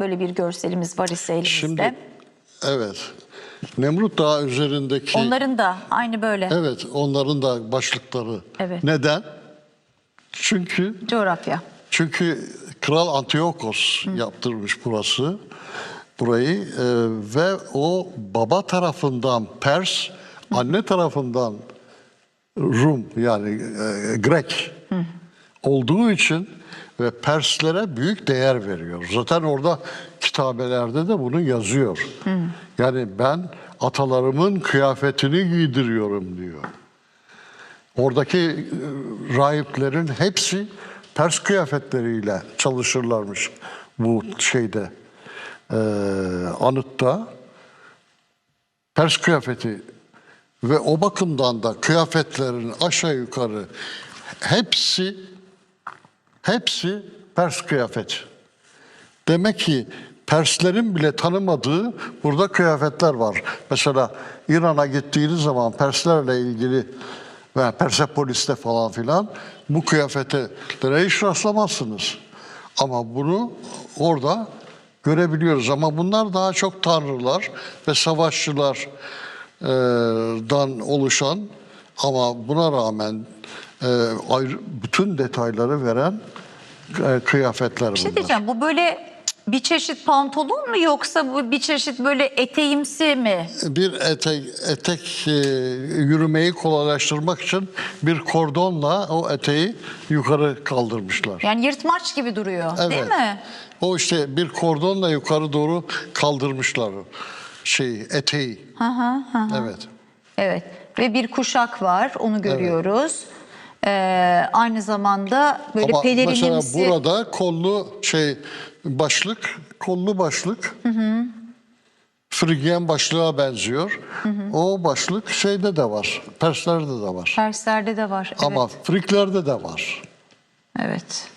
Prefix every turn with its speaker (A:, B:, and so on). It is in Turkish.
A: Böyle bir görselimiz var ise elimizde.
B: Şimdi evet. Nemrut Dağı üzerindeki
A: Onların da aynı böyle
B: evet onların da başlıkları.
A: Evet.
B: Neden? Çünkü
A: coğrafya.
B: çünkü Kral Antiochos yaptırmış burası burayı e, ve o baba tarafından Pers, anne tarafından Rum yani e, Grek olduğu için ve Perslere büyük değer veriyor. Zaten orada kitabelerde de bunu yazıyor. Yani ben atalarımın kıyafetini giydiriyorum diyor. Oradaki e, rahiplerin hepsi Pers kıyafetleriyle çalışırlarmış bu şeyde e, anıtta. Pers kıyafeti ve o bakımdan da kıyafetlerin aşağı yukarı hepsi hepsi Pers kıyafeti. Demek ki Perslerin bile tanımadığı burada kıyafetler var. Mesela İran'a gittiğiniz zaman Perslerle ilgili ve Persepolis'te falan filan bu kıyafetlere hiç rastlamazsınız. Ama bunu orada görebiliyoruz. Ama bunlar daha çok tanrılar ve savaşçılardan oluşan ama buna rağmen e, bütün detayları veren e, kıyafetler
A: Bir şey
B: bunlar.
A: diyeceğim bu böyle bir çeşit pantolon mu yoksa bu bir çeşit böyle eteğimsi mi?
B: bir etek, etek e, yürümeyi kolaylaştırmak için bir kordonla o eteği yukarı kaldırmışlar.
A: Yani yırtmaç gibi duruyor değil
B: Evet.
A: mi?
B: O işte bir kordonla yukarı doğru kaldırmışlar şeyi, eteği. Evet.
A: Evet ve bir kuşak var onu görüyoruz. Ee, aynı zamanda böyle
B: Ama mesela
A: pelerinimsi.
B: burada kollu şey başlık, kollu başlık. Frigyen başlığa benziyor. O başlık şeyde de var. Perslerde de var.
A: Perslerde de var. Evet.
B: Ama Friklerde de var.
A: evet.